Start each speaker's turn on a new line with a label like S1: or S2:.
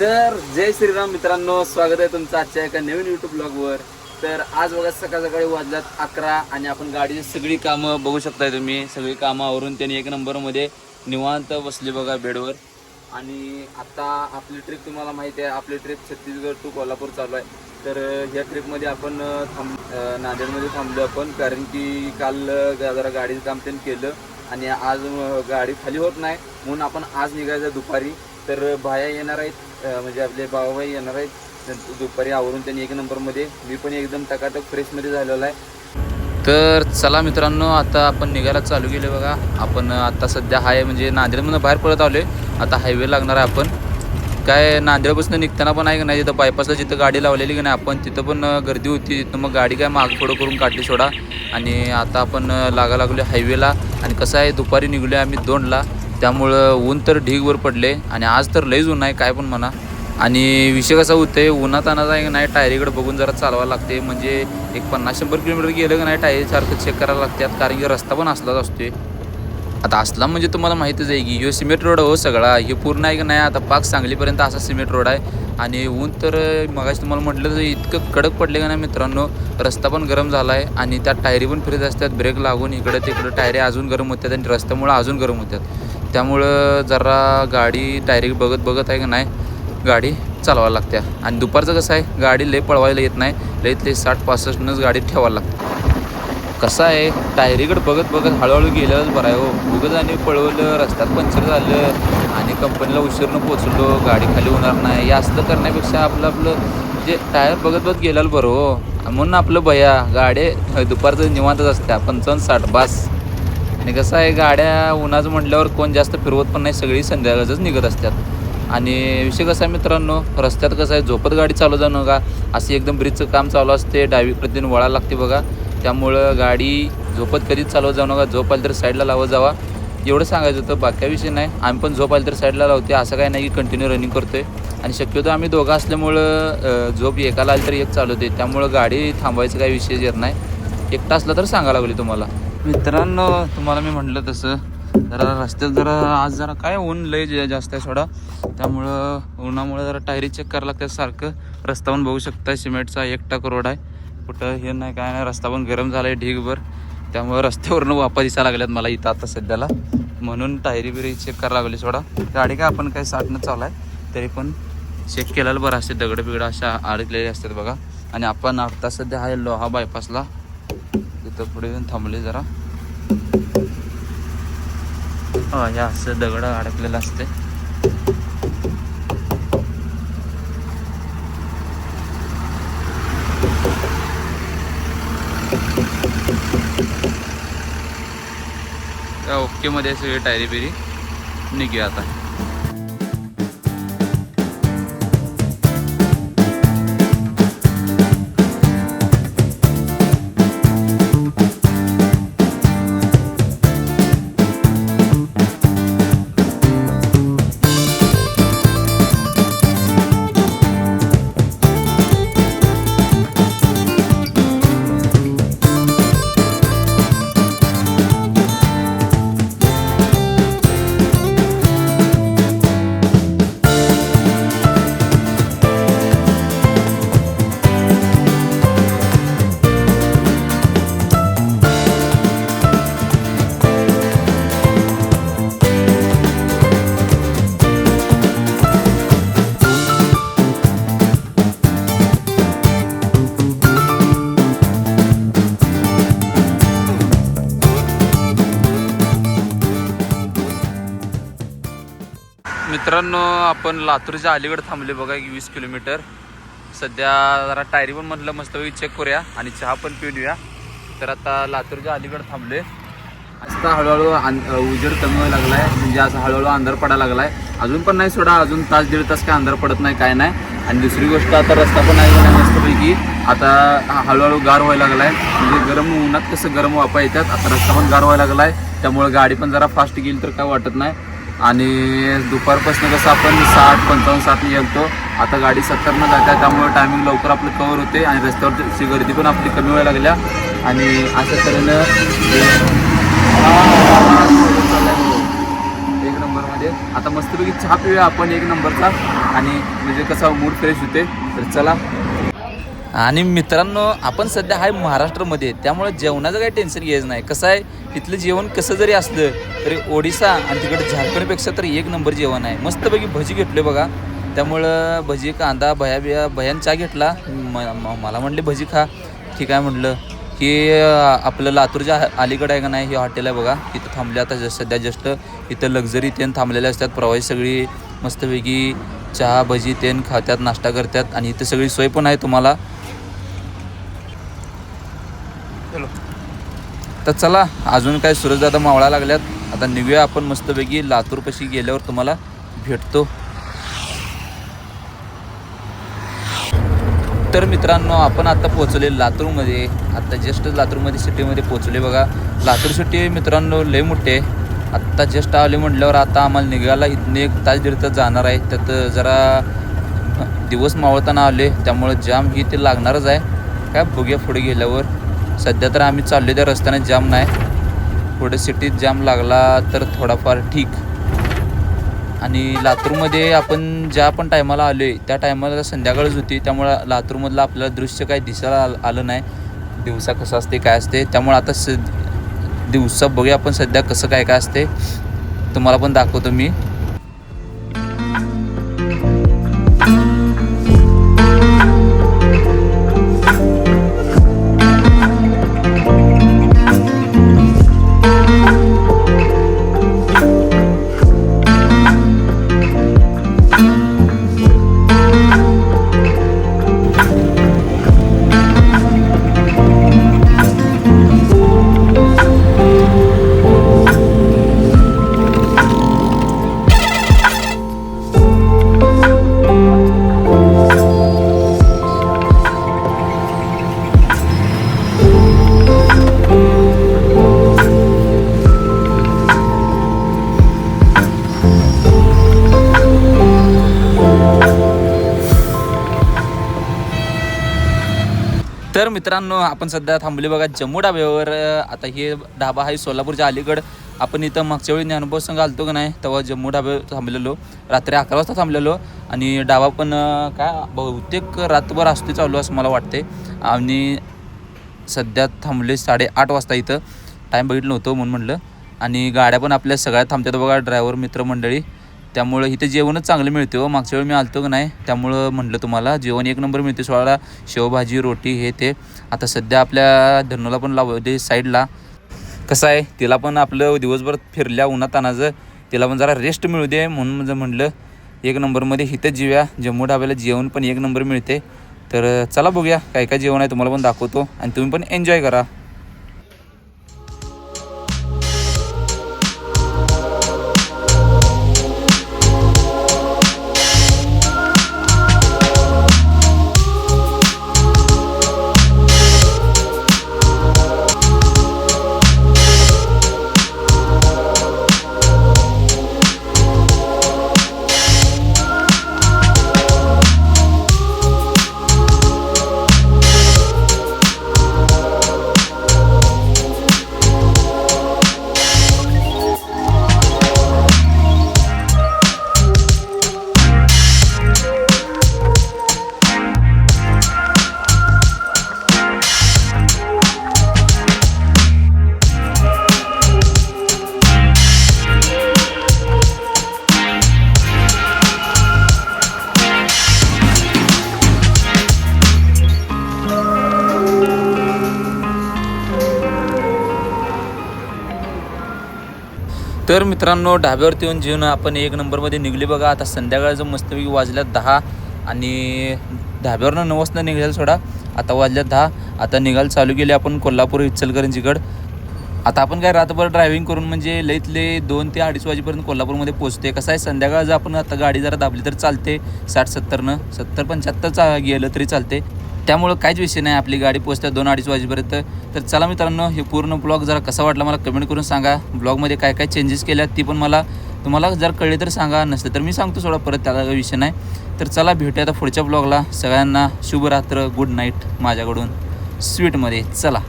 S1: तर जय श्रीराम मित्रांनो स्वागत आहे तुमचं आजच्या एका नवीन युट्यूब ब्लॉगवर तर आज बघा सकाळ सकाळी वाजल्यात अकरा आणि आपण गाडीची सगळी कामं बघू शकताय तुम्ही. सगळी कामं आवरून त्यांनी एक नंबरमध्ये निवांत बसली बघा बेडवर. आणि आता आपली ट्रिप तुम्हाला माहिती आहे आपली ट्रिप छत्तीसगड टू कोल्हापूर चालू आहे. तर या ह्या ट्रिपमध्ये आपण थांब नांदेडमध्ये थांबलो आपण. कारण की काल जरा गाडीचं काम त्यांनी केलं. आणि आज गाडी खाली होत नाही. म्हणून आपण आज निघायचं दुपारी. तर बाया येणार आहेत म्हणजे आपले बाबाबाई येणार आहेत. दुपारी आवरून त्यांनी एक नंबरमध्ये. मी पण एकदम टकाटक फ्रेशमध्ये झालेलो आहे. तर चला मित्रांनो आता आपण निघायला चालू केले बघा. आपण आता सध्या हाय म्हणजे नांदेडमधून बाहेर पडत आलोय. आता हायवे लागणार आहे आपण. काय नांदेडपासून निघताना पण आहे का नाही? तिथं बायपासला जिथं गाडी लावलेली की नाही आपण तिथं पण गर्दी होती. तिथं मग गाडी काय माग पुढं करून काढली सोडा. आणि आता आपण लागा लागलो हायवेला. आणि कसं आहे दुपारी निघलो आम्ही दोनला. त्यामुळं ऊन तर ढीगवर पडले आणि आज तर लईच ऊन आहे काय पण म्हणा. आणि विषय कसा होतोय उन्हात अनाचा आहे नाही टायरीकडे बघून जरा चालवायला लागते. म्हणजे एक पन्नास शंभर किलोमीटर गेलं की नाही टायरीसारखं चेक करायला लागतात कारण की रस्ता पण असलाच असतोय. आता असला म्हणजे तुम्हाला माहितीच आहे की ह्यो सिमेंट रोड हो सगळा हे पूर्ण आहे की नाही आता पाक सांगलीपर्यंत असा सिमेंट रोड आहे. आणि ऊन तर मगाशी तुम्हाला म्हटलं तर इतकं कडक पडले का नाही मित्रांनो रस्ता पण गरम झाला आहे आणि त्यात टायरी पण फिरत असतात ब्रेक लागून इकडं तिकडं टायरी अजून गरम होतात आणि रस्त्यामुळं अजून गरम होतात. त्यामुळं जरा गाडी डायरेक्ट बघत बघत आहे का नाही गाडी चालवायला लागते. आणि दुपारचं कसं आहे गाडी लय पळवायला येत नाही लईत लई साठ पासष्टनंच गाडी ठेवायला लागते. कसं आहे टायरीकडे बघत बघत हळूहळू गेलं बरं आहे हो. उगत आणि पळवलं रस्त्यात पंक्चर झालं आणि कंपनीला उशीरनं पोचलो गाडी खाली होणार नाही. या असलं करण्यापेक्षा आपलं आपलं जे टायर बघत बघत गेल्याला बरं हो. म्हणून आपलं भया गाडी दुपारचं निवांतच असत्या पंचावन्न साठ बास. आणि कसं आहे गाड्या उन्हाचं म्हटल्यावर कोण जास्त फिरवत पण नाही सगळी संध्याकाळच निघत असतात. आणि विषय कसा आहे मित्रांनो रस्त्यात कसं आहे झोपत गाडी चालू जाणं का? अशी एकदम ब्रिजचं काम चालू असते डावीकडे वळायला लागते बघा. त्यामुळं गाडी झोपत कधीच चालवत जाऊ नका झोप आली तर साईडला लावत जावा. एवढं सांगायचं होतं बाकी काही विषय नाही. आम्ही पण झोप आली तर साईडला लावते असं काही नाही की कंटिन्यू रनिंग करतो आहे आणि शक्यतो आम्ही दोघं असल्यामुळं झोप एकाला आली तर एक चालवते त्यामुळं गाडी थांबवायचं काही विषय येत नाही. एकटा असला तर सांगा लागली तुम्हाला. मित्रांनो तुम्हाला मी म्हटलं तसं जरा रस्त्यात जरा आज जरा काय ऊन लय जास्त आहे सोडा. त्यामुळं उन्हामुळे जरा टायरी चेक करायला लागतात सारखं. रस्ता पण बघू शकता सिमेंटचा एकटा रोड आहे. कुठं हे नाही काय नाही रस्ता पण गरम झाला आहे ढीगभर. त्यामुळे रस्त्यावरनं वापा दिसायला लागल्यात मला इथं आता सध्याला. म्हणून टायरी बिरी चेक करायला लागली सोडा. गाडी काय आपण काही साठनं चालू आहे तरी पण चेक केल्याला बरं असते दगडं बिगडं अशा अडकलेले असतात बघा. आणि आपण आता सध्या आहे लोहा बायपासला तिथं पुढे येऊन थांबले जरा. हा या असं दगड अडकलेलं असते त्या ओके मध्ये सगळी टायरी बिरी निघूया आता. मित्रांनो आपण लातूरच्या अलीकडे थांबले बघा एक वीस किलोमीटर. सध्या जरा टायरी पण म्हटलं मस्तपैकी चेक करूया आणि चहा पण पिऊया. तर आता लातूरच्या अलीकडे थांबले आता हळूहळू अं- उजेड कमी व्हायला लागलाय. म्हणजे असं हळूहळू अंधार पडायला लागलाय. अजून पण नाही सोडा अजून तास दीड तास काय अंधार पडत नाही काय नाही. आणि दुसरी गोष्ट आता रस्ता पण आहे नाही मस्तपैकी. आता हळूहळू गार व्हायला लागलाय. म्हणजे गरम उन्हात कसं गरम वापा येतात आता रस्ता पण गार व्हायला लागलाय. त्यामुळे गाडी पण जरा फास्ट गेली तर काय वाटत नाही. आणि दुपारपासून कसं आपण साठ पंचावन्न साठने गेलतो आता गाडी सत्तरनं जाते त्यामुळे टायमिंग लवकर आपलं कवर होते आणि रस्त्यावरची गर्दी पण आपली कमी व्हायला लागल्या. आणि अशा तऱ्हेनं एक नंबरमध्ये आता मस्तपैकी चहा पिऊया आपण एक नंबरचा. आणि म्हणजे कसा मूड फ्रेश होते. तर चला आणि मित्रांनो आपण सध्या आहे महाराष्ट्रामध्ये. त्यामुळे जेवणाचं काही टेन्शन घ्यायचं नाही. कसं आहे तिथलं जेवण कसं जरी असलं तरी ओडिसा आणि तिकडे झारखंडपेक्षा तर एक नंबर जेवण आहे. मस्तपैकी भजी घेतले बघा. त्यामुळं भजी कांदा भया बिया भयान चहा घेतला. म- म- मला म्हणले भजी खा. ठीक आहे म्हटलं की आपलं लातूरच्या अलीकडे आहे का नाही हे हॉटेल आहे बघा. तिथं थांबले आता जस्ट सध्या जस्ट इथं लक्झरी तेन थांबलेले असतात. प्रवासी सगळी मस्तपैकी चहा भजी तेन खात्यात नाश्ता करतात. आणि इथं सगळी सोय पण आहे तुम्हाला. तर चला अजून काय सूरजदादा मावळा लागल्यात. आता निघूया आपण मस्तपैकी. लातूरपाशी गेल्यावर तुम्हाला भेटतो. तर मित्रांनो आपण आता पोहोचले लातूरमध्ये. आता जस्ट लातूरमध्ये सिटीमध्ये पोहोचले बघा. लातूर सिटी मित्रांनो लय मोठे. आहे आत्ता जस्ट आले म्हटल्यावर आता आम्हाला निघायला इथने एक तास दीड तास जाणार आहे. त्यात जरा दिवस मावळताना आले त्यामुळं जाम ही ते लागणारच आहे. काय बघूया पुढे गेल्यावर. सध्या तर आम्ही चाललो त्या रस्त्याने जाम नाही. पुढे सिटीत जाम लागला तर थोडाफार ठीक. आणि लातूरमध्ये आपण ज्या पण टायमाला आलो आहे त्या टायमाला संध्याकाळच होती. त्यामुळं लातूरमधलं आपल्याला दृश्य काही दिसायला आलं नाही. दिवसा कसं असते काय असते. त्यामुळं आता स दिवसा बघूया आपण सध्या कसं काय काय असते. तुम्हाला पण दाखवतो मी. मित्रांनो आपण सध्या थांबले बघा जम्मू डाब्यावर. आता हे ढाबा आहे सोलापूरच्या अलीकडं. आपण इथं मागच्या वेळी अनुभव संघ आलतो का नाही तेव्हा जम्मू ढाबे थांबलेलो. रात्री अकरा वाजता थांबलेलो. आणि डाबा पण काय बहुतेक रात्रभर असते चालू असं मला वाटते आणि सध्या थांबले साडेआठ वाजता इथं. टाईम बघितलं होतं म्हणून म्हणलं आणि गाड्या पण आपल्या सगळ्या थांबतात बघा ड्रायव्हर मित्रमंडळी. त्यामुळं इथं जेवणच चांगलं मिळते हो. मागच्या वेळी मी आलतो की नाही त्यामुळं म्हटलं तुम्हाला जेवण एक नंबर मिळते सोळा शेवभाजी रोटी हे ते. आता सध्या आपल्या धरणूला पण लावते साईडला. कसं आहे तिला पण आपलं दिवसभर फिरल्या उन्हात तानाचं तिला पण जरा रेस्ट मिळू दे म्हणून म्हणजे म्हणलं एक नंबरमध्ये इथंच जेव्या जम्मू ढाब्याला जेवण पण एक नंबर मिळते तर चला बघूया काय काय जेवण आहे तुम्हाला पण दाखवतो. आणि तुम्ही पण एन्जॉय करा. तर मित्रांनो ढाब्यावरती येऊन जेवण आपण एक नंबरमध्ये निघले बघा. आता संध्याकाळचं मस्तपैकी वाजल्यात दहा आणि ढाब्यावरनं नऊ वाजता निघाल सोडा. आता वाजल्यात दहा. आता निघाल चालू केले आपण कोल्हापूर इचलकरंजीकडं. आता आपण काय रात्रभर ड्रायव्हिंग करून म्हणजे लईतले दोन ते अडीच वाजेपर्यंत कोल्हापूरमध्ये पोहोचते कसं आहे संध्याकाळ जर आपण आता गाडी जरा दाबली तर चालते. साठ सत्तरनं सत्तर पंच्याहत्तर चा गेलं तरी चालते. त्यामुळं काहीच विषय नाही आपली गाडी पोहोचते दोन अडीच वाजेपर्यंत. तर चला मित्रांनो हे पूर्ण ब्लॉग जरा कसा वाटला मला कमेंट करून सांगा. ब्लॉगमध्ये काय काय चेंजेस केल्या ती पण मला तुम्हाला जर कळले तर सांगा नसतं तर मी सांगतो सोडा परत त्याला काही विषय नाही. तर चला भेटूया आता पुढच्या ब्लॉगला सगळ्यांना शुभरात्र गुड नाईट माझ्याकडून. स्वीटमध्ये चला.